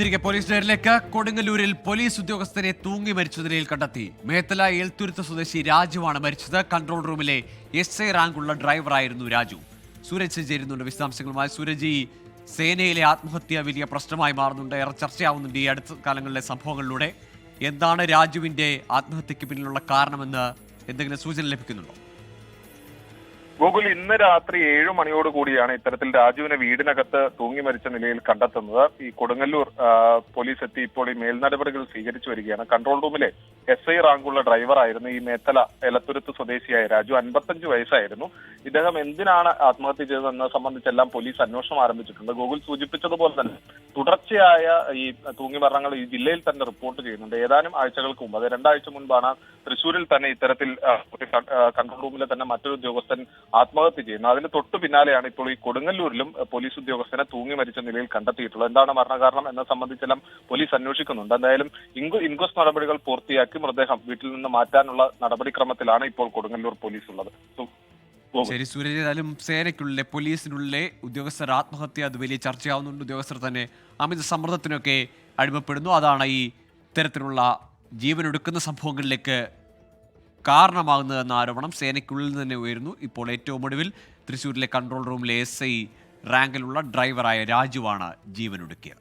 തിരികെ പോലീസ് സ്റ്റേഷനിലേക്ക്. കൊടുങ്ങല്ലൂരിൽ പോലീസ് ഉദ്യോഗസ്ഥരെ തൂങ്ങി മരിച്ച നിലയിൽ കണ്ടെത്തി. മേത്തല ഏൽത്തുരുത്ത സ്വദേശി രാജുവാണ് മരിച്ചത്. കൺട്രോൾ റൂമിലെ എസ് ഐ റാങ്കുള്ള ഡ്രൈവറായിരുന്നു രാജു. സൂരജ് ചേരുന്നുണ്ട് വിശദാംശങ്ങളുമായി. സൂരജ് ഈ സേനയിലെ ആത്മഹത്യ വലിയ പ്രശ്നമായി മാറുന്നുണ്ട്. ഏറെ ചർച്ചയാവുന്നുണ്ട് ഈ അടുത്ത കാലങ്ങളിലെ സംഭവങ്ങളിലൂടെ. എന്താണ് രാജുവിന്റെ ആത്മഹത്യക്ക് പിന്നിലുള്ള കാരണമെന്ന് എന്തെങ്കിലും സൂചന ലഭിക്കുന്നുണ്ടോ? ഗൂഗിൾ ഇന്ന് രാത്രി ഏഴു മണിയോട് കൂടിയാണ് ഇത്തരത്തിൽ രാജുവിനെ വീടിനകത്ത് തൂങ്ങി മരിച്ച നിലയിൽ കണ്ടെത്തുന്നത്. ഈ കൊടുങ്ങല്ലൂർ പോലീസ് എത്തി ഇപ്പോൾ ഈ മേൽനടപടികൾ സ്വീകരിച്ചു വരികയാണ്. കൺട്രോൾ റൂമിലെ എസ് ഐ റാങ്കുള്ള ഡ്രൈവറായിരുന്നു ഈ മേത്തല എലത്തുരുത്ത് സ്വദേശിയായ രാജു. അൻപത്തഞ്ച് വയസ്സായിരുന്നു. ഇദ്ദേഹം എന്തിനാണ് ആത്മഹത്യ ചെയ്തതെന്നത് സംബന്ധിച്ചെല്ലാം പോലീസ് അന്വേഷണം ആരംഭിച്ചിട്ടുണ്ട്. ഗൂഗിൾ സൂചിപ്പിച്ചതുപോലെ തന്നെ തുടർച്ചയായ ഈ തൂങ്ങിമരണങ്ങൾ ഈ ജില്ലയിൽ തന്നെ റിപ്പോർട്ട് ചെയ്യുന്നുണ്ട്. ഏതാനും ആഴ്ചകൾക്ക് മുമ്പ് അത് രണ്ടാഴ്ച മുൻപാണ് തൃശൂരിൽ തന്നെ ഇത്തരത്തിൽ കൺട്രോൾ റൂമിലെ തന്നെ മറ്റൊരു ഉദ്യോഗസ്ഥൻ ആത്മഹത്യ ചെയ്യുന്നത് അതിന് തൊട്ടു പിന്നാലെയാണ് ഇപ്പോൾ ഈ കൊടുങ്ങല്ലൂരിലും പോലീസ് ഉദ്യോഗസ്ഥനെ തൂങ്ങി മരിച്ച നിലയിൽ കണ്ടെത്തിയിട്ടുള്ളത്. എന്താണ് മരണകാരണം എന്നത് സംബന്ധിച്ചെല്ലാം പോലീസ് അന്വേഷിക്കുന്നുണ്ട്. എന്തായാലും ഇൻകു ഇൻക്വസ്റ്റ് നടപടികൾ പൂർത്തിയാക്കി മൃതദേഹം വീട്ടിൽ നിന്ന് മാറ്റാനുള്ള നടപടിക്രമത്തിലാണ് ഇപ്പോൾ കൊടുങ്ങല്ലൂർ പോലീസ് ഉള്ളത് ശരി സൂരജ് ഏതായാലും സേനയ്ക്കുള്ളിലെ പോലീസിനുള്ളിലെ ഉദ്യോഗസ്ഥർ ആത്മഹത്യ അത് വലിയ ചർച്ചയാവുന്നുണ്ട്. ഉദ്യോഗസ്ഥർ തന്നെ അമിത സമ്മർദ്ദത്തിനൊക്കെ അടിമപ്പെടുന്നു. അതാണ് ഈ ഇത്തരത്തിലുള്ള ജീവനൊടുക്കുന്ന സംഭവങ്ങളിലേക്ക് കാരണമാകുന്നതെന്ന ആരോപണം സേനയ്ക്കുള്ളിൽ തന്നെ ഉയരുന്നു. ഇപ്പോൾ ഏറ്റവും ഒടുവിൽ തൃശ്ശൂരിലെ കൺട്രോൾ റൂമിലെ എസ് ഐ റാങ്കിലുള്ള ഡ്രൈവറായ രാജുവാണ് ജീവനൊടുക്കിയത്.